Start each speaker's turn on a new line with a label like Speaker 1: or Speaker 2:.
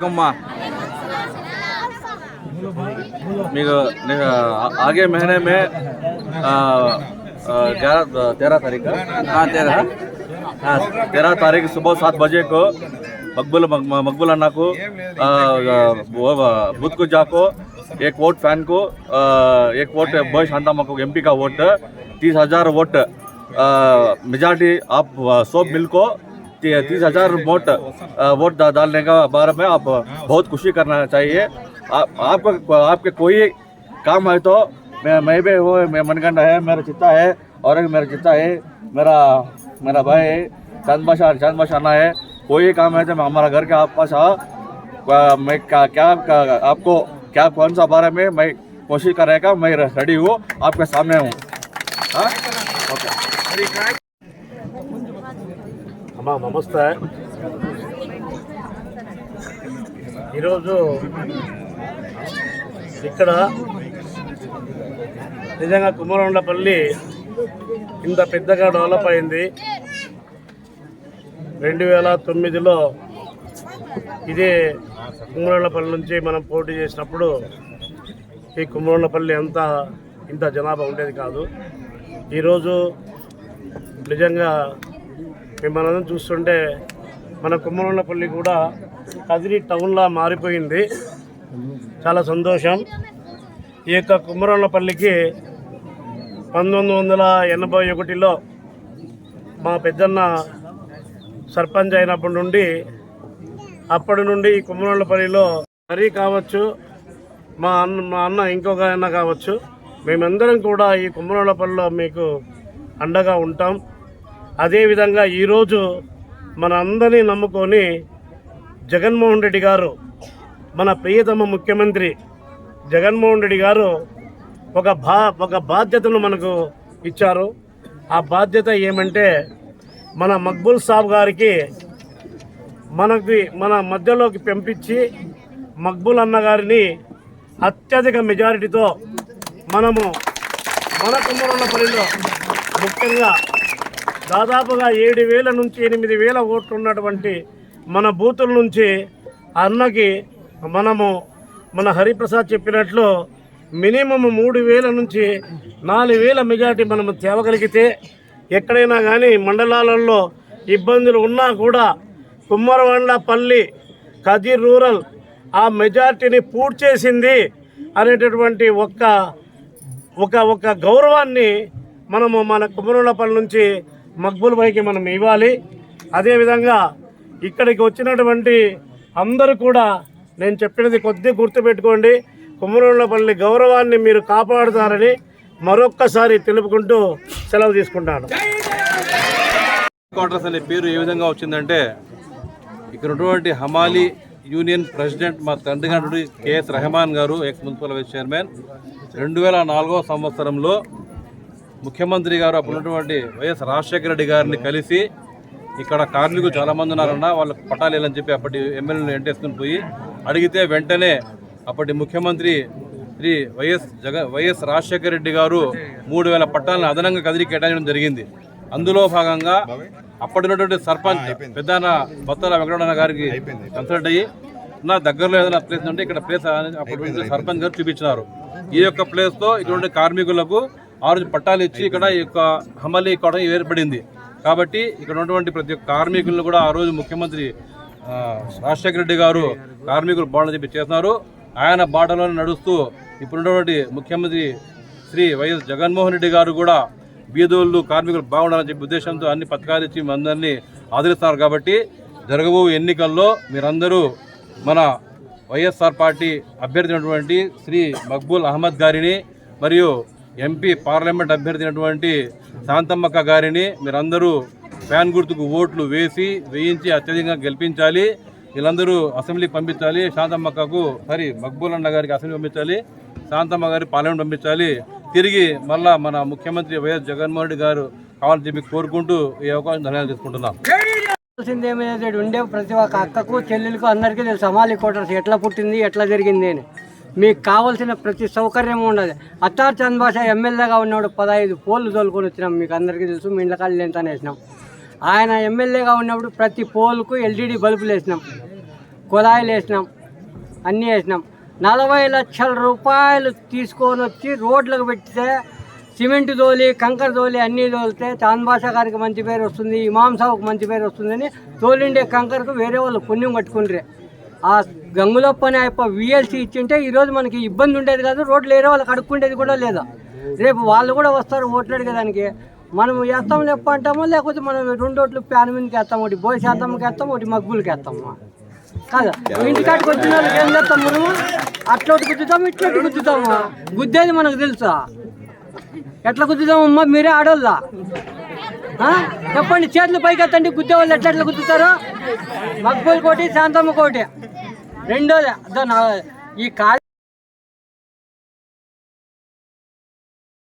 Speaker 1: अम्मा మీకు మీకు आगे महीने में ग्यारह तेरह तारीख का हाँ तेरह हाँ तेरह तारीख सुबह सात बजे को मकबूल मक- मकबूल अन्ना को आ, वो बुध को जाको एक वोट फैन को आ, एक वोट बॉय शांतामा को एमपी का वोट तीस हजार वोट मेजॉरिटी आप सब मिल को ती- तीस हज़ार वोट वोट डालने का बारे में आप बहुत खुशी करना चाहिए। आप, आपको, आपके कोई काम है तो मैं मैं भी वो, मैं मनगंडा है, मेरा चित्ता है और एक मेरा चिता है, मेरा मेरा भाई है चाँद बादशाह चाँद बादशाह आना है। कोई काम है तो मैं हमारा घर के आप पास आ मैं क्या क्या, क्या- आपको क्या, कौन सा बारे में मैं कोशिश करेगा, मैं रेडी हूँ, आपके सामने हूँ। हाँ? ओके।
Speaker 2: అమ్మా నమస్తే. ఈరోజు ఇక్కడ నిజంగా కుమరండపల్లి ఇంత పెద్దగా డెవలప్ అయింది. రెండు వేల తొమ్మిదిలో ఇదే కుమరండపల్లి నుంచి మనం పోటీ చేసినప్పుడు ఈ కుమరండపల్లి అంత ఇంత జనాభా ఉండేది కాదు. ఈరోజు నిజంగా మిమ్మల్ని చూస్తుంటే మన కుమ్మరొండపల్లి కూడా కదిరి టౌన్లా మారిపోయింది. చాలా సంతోషం. ఈ యొక్క కుమ్మరొండపల్లికి పంతొమ్మిది వందల ఎనభై ఒకటిలో మా పెద్దన్న సర్పంచ్ అయినప్పటి నుండి అప్పటి నుండి ఈ కుమ్మరొండపల్లిలో మరీ కావచ్చు మా అన్న మా అన్న ఇంకొక అన్న కావచ్చు. మేమందరం కూడా ఈ కుమ్మరొండపల్లిలో మీకు అండగా ఉంటాం. అదేవిధంగా ఈరోజు మన అందరినీ నమ్ముకొని జగన్మోహన్ రెడ్డి గారు మన ప్రియతమ ముఖ్యమంత్రి జగన్మోహన్ రెడ్డి గారు ఒక బా ఒక బాధ్యతను మనకు ఇచ్చారు. ఆ బాధ్యత ఏమంటే మన మక్బుల్ సాబ్ గారికి మనకి మన మధ్యలోకి పంపించి మక్బుల్ అన్న గారిని అత్యధిక మెజారిటీతో మనము మన కుమ్మరున్నపల్లిలో ముఖ్యంగా దాదాపుగా ఏడు వేల నుంచి ఎనిమిది వేల ఓట్లు ఉన్నటువంటి మన బూతుల నుంచి అన్నకి మనము మన హరిప్రసాద్ చెప్పినట్లు మినిమం మూడు వేల నుంచి నాలుగు వేల మెజార్టీ మనము తేవగలిగితే ఎక్కడైనా కానీ మండలాలలో ఇబ్బందులు ఉన్నా కూడా కుమ్మరవండపల్లి కదిర్ రూరల్ ఆ మెజార్టీని పూర్తి చేసింది అనేటటువంటి ఒక్క ఒక ఒక గౌరవాన్ని మనము మన కుమ్మరవండపల్లి నుంచి మక్బూల్ పైకి మనం ఇవ్వాలి. అదేవిధంగా ఇక్కడికి వచ్చినటువంటి అందరూ కూడా నేను చెప్పినది కొద్ది గుర్తుపెట్టుకోండి. కుమ్మరులపల్లి గౌరవాన్ని మీరు కాపాడుతారని మరొక్కసారి తెలుపుకుంటూ సెలవు తీసుకుంటాను.
Speaker 1: క్వార్టర్స్ అనే పేరు ఏ విధంగా వచ్చిందంటే ఇక్కడ ఉన్నటువంటి హమాలి యూనియన్ ప్రెసిడెంట్ మా తండ్రి గారు కేఎస్ రెహమాన్ గారు ఎక్స్ మున్సిపల్ వైస్ చైర్మన్. రెండు వేల నాలుగో సంవత్సరంలో ముఖ్యమంత్రి గారు అప్పుడు ఉన్నటువంటి వైఎస్ రాజశేఖర రెడ్డి గారిని కలిసి ఇక్కడ కార్మికులు చాలామంది ఉన్నారన్న వాళ్ళకి పట్టాలు వేయాలని చెప్పి అప్పటి ఎమ్మెల్యేలు ఎంటేసుకుని పోయి అడిగితే వెంటనే అప్పటి ముఖ్యమంత్రి శ్రీ వైఎస్ జగ వైఎస్ రాజశేఖర రెడ్డి గారు మూడు వేల పట్టాలను అదనంగా కదిరి కేటాయించడం జరిగింది. అందులో భాగంగా అప్పటి ఉన్నటువంటి సర్పంచ్ పెద్దన బత్తాల వెంకటరమణ గారికి కన్సల్ట్ అయ్యి నా దగ్గరలో ఏదైనా ప్లేస్ ఉంటే ఇక్కడ ప్లేస్ అప్పుడు ఉన్న సర్పంచ్ గారు చూపించినారు. ఈ యొక్క ప్లేస్తో ఇక్కడ కార్మికులకు ఆ రోజు పట్టాలు ఇచ్చి ఇక్కడ ఈ యొక్క హమలీ కూడా ఏర్పడింది. కాబట్టి ఇక్కడ ఉన్నటువంటి ప్రతి ఒక్క కార్మికులను కూడా ఆ రోజు ముఖ్యమంత్రి రాజశేఖర రెడ్డి గారు కార్మికులు బాగుండని చెప్పి చేస్తున్నారు. ఆయన బాటలోనే నడుస్తూ ఇప్పుడున్నటువంటి ముఖ్యమంత్రి శ్రీ వైఎస్ జగన్మోహన్ రెడ్డి గారు కూడా బీదోళ్ళు కార్మికులు బాగుండాలని చెప్పి ఉద్దేశంతో అన్ని పథకాలు ఇచ్చి అందరినీ ఆదరిస్తున్నారు. కాబట్టి జరగబో ఎన్నికల్లో మీరందరూ మన వైఎస్ఆర్ పార్టీ అభ్యర్థి శ్రీ మక్బూల్ అహ్మద్ గారిని మరియు ఎంపీ పార్లమెంట్ అభ్యర్థినటువంటి శాంతమ్మక్క గారిని మీరందరూ ఫ్యాన్ గుర్తుకు ఓట్లు వేసి వేయించి అత్యధికంగా గెలిపించాలి. వీళ్ళందరూ అసెంబ్లీకి పంపించాలి. శాంతమ్మక్కకు సారీ మక్బూలన్న గారికి అసెంబ్లీ పంపించాలి. శాంతమ్మ గారి పార్లమెంట్ పంపించాలి. తిరిగి మళ్ళా మన ముఖ్యమంత్రి వైఎస్ జగన్మోహన్ రెడ్డి గారు కావాలని చెప్పి కోరుకుంటూ ఈ అవకాశం ధన్యవాదాలు తీసుకుంటున్నాం
Speaker 3: ఉండే ప్రతి ఒక్క అక్కకు చెల్లెలకు అందరికీ తెలుసు. అమాలి కోటర్స్ ఎట్లా పుట్టింది ఎట్లా జరిగింది అని. మీకు కావాల్సిన ప్రతి సౌకర్యం ఉండదు. అత్తారు చంద్రబాష ఎమ్మెల్యేగా ఉన్నప్పుడు పదహైదు పోల్లు తోలుకొని వచ్చినాం. మీకు అందరికీ తెలుసు మీ ఇంట్లో కాళ్ళు ఎంత వేసినాం. ఆయన ఎమ్మెల్యేగా ఉన్నప్పుడు ప్రతి పోల్కు ఎల్ఈడి బల్బులు వేసినాం. కుళాయిలు వేసినాం. అన్నీ వేసినాం. నలభై లక్షల రూపాయలు తీసుకొని వచ్చి రోడ్లకు పెట్టితే సిమెంట్ తోలి కంకర తోలి అన్నీ తోలితే చాంద్బాషా గారికి మంచి పేరు వస్తుంది ఇమాం సావుకు మంచి పేరు వస్తుందని తోలిండే కంకరకు వేరే వాళ్ళు పుణ్యం కట్టుకుంటారే ఆ గంగులప్ప అనే అయిపో విఎల్సీ ఇచ్చింటే ఈరోజు మనకి ఇబ్బంది ఉండేది కాదు. రోడ్లు వేరే వాళ్ళకి అడుక్కుండేది కూడా లేదా. రేపు వాళ్ళు కూడా వస్తారు ఓట్లు అడిగేదానికి మనం వేస్తాం లేప్ప అంటామో? లేకపోతే మనం రెండు ఓట్లు ప్యాన్ మీదకి వేస్తాం ఒకటి బోయ్ శాతంకి వేస్తాం ఒకటి మగ్గులకి వేస్తాము? కాదు. ఇంటికాడికి వచ్చిన వాళ్ళకి ఏం చేస్తాం మనము అట్లొకటి గుద్దుతాము? ఇట్లొకటి గుద్దుతాము? గుద్దేది మనకు తెలుసా? ఎట్లా గుద్దుతామమ్మా మీరే ఆడోళ్ళా? చెప్పండి. చేతులు పైకి ఎత్తండి గుద్దే వాళ్ళు ఎట్లా ఎట్లా గుద్దుతారు? మగ్గులు కోటి శాంతమ్మ కోటి. రెండోది అదో నా ఈ కాలు